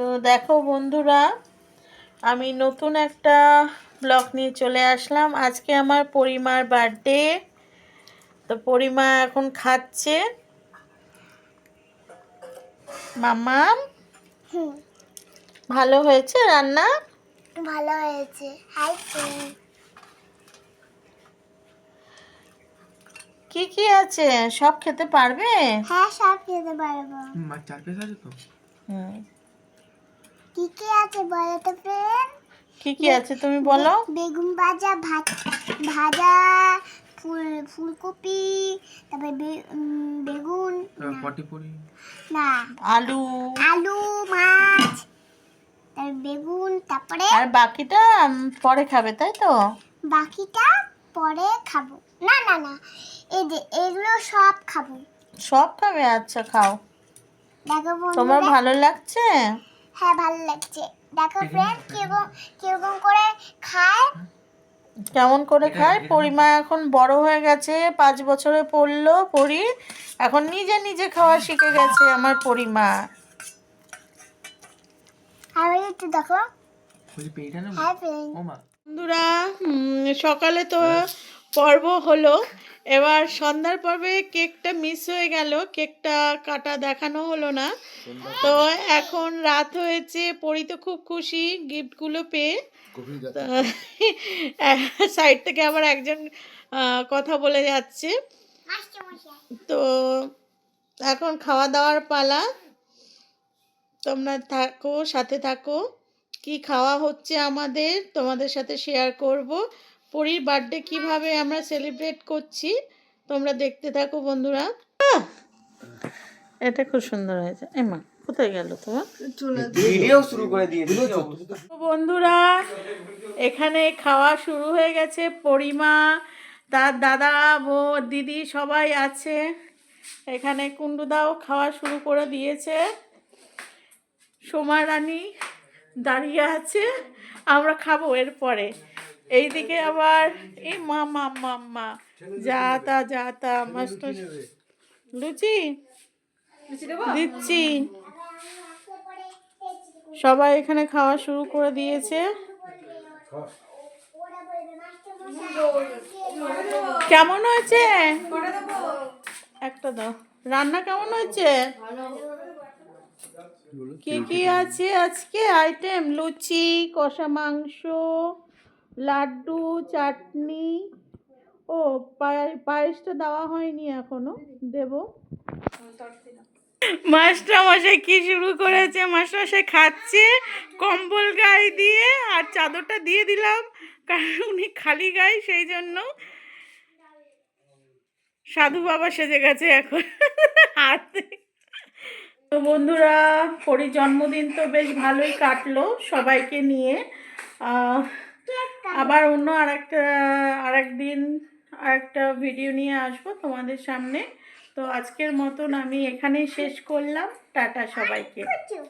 তো দেখো বন্ধুরা আমি নতুন একটা ব্লগ নিয়ে চলে আসলাম। আজকে আমার পরিমার বার্থডে তো পরিমা এখন খাচ্ছে। মামা ভালো হয়েছে রান্না? ভালো হয়েছে। হাই কি কি আছে? সব খেতে পারবে? হ্যাঁ সব খেতে পারব। মা চার পিস আছে তো? হুম। কি কি আছে বলো তো ফ্রেন্ড কি কি আছে তুমি বলো? বেগুন ভাজা ভাত ভাজা ফুল ফুলকপি তারপরে বে- বেগুন পটি পরি। না। আলু। আলু মাছ তারপর বেগুন তারপরে আর বাকিটা পরে খাবে তাই তো? বাকিটা পরে খাব। না না না এই যে এগুলো সব খাব। সব খাবে? আচ্ছা খাও। তোমার ভালো লাগছে? হ্যাঁ ভালো লাগছে। দেখো ফ্রেন্ড কীরকম কীরকম করে খায়? কেমন করে খায়? পরিমা এখন বড় হয়ে গেছে পাঁচ বছরে পড়ল পরি। এখন নিজে নিজে খাওয়া শিখে গেছে আমার পরিমা। আর একটু দেখো। হ্যাঁ বন্ধুরা সকালে তো পর্ব হলো। এবার সন্ধ্যার পর্বে কেকটা মিস হয়ে গেল কেকটা কাটা দেখানো হলো না। তো এখন রাত হয়েছে পরি তো খুব খুশি গিফটগুলো পেয়ে। সাইড থেকে আবার একজন কথা বলে যাচ্ছে। তো এখন খাওয়া দাওয়ার পালা। তোমরা থাকো সাথে থাকো। কি খাওয়া হচ্ছে আমাদের তোমাদের সাথে শেয়ার করব। পরীর বার্থডে কীভাবে আমরা সেলিব্রেট করছি তোমরা দেখতে থাকো বন্ধুরা। এটা খুব সুন্দর হয়েছে। এমা কোথায় গেল তোমার ভিডিও শুরু করে দিয়েছি তো বন্ধুরা এখানে খাওয়া শুরু হয়ে গেছে। পরিমা তার দাদা বো দিদি সবাই আছে। এখানে কুন্ডুদাও খাওয়া শুরু করে দিয়েছে। সোমা রানী দাঁড়িয়ে আছে। আমরা খাব এরপরে। এইদিকে আবার এই মা মা মা মা। যা তা মাস্ট লুচি। দিচ্ছি। সবাই এখানে খাওয়া শুরু করে দিয়েছে। কেমন হয়েছে? একটা দাও। রান্না কেমন হয়েছে? কি কি আছে আজকে? আইটেম লুচি কষা মাংস লাড্ডু চাটনি। ও পায়ে- পায়েসটা দেওয়া হয়নি এখনও। দেব। মাস্টার মশাই কি শুরু করেছে? মাস্টার মশাই খাচ্ছে কম্বল গায়ে দিয়ে আর চাদরটা দিয়ে দিলাম কারণ উনি খালি গায়ে সেই জন্য সাধু বাবা সেজে গেছে এখন। হাতে তো বন্ধুরা পরি জন্মদিন তো বেশ ভালোই কাটলো সবাইকে নিয়ে। আবার অন্য আরেকটা আর একটা ভিডিও নিয়ে আসব তোমাদের সামনে। তো আজকের মতন আমি এখানেই শেষ করলাম। টাটা সবাইকে। চুপ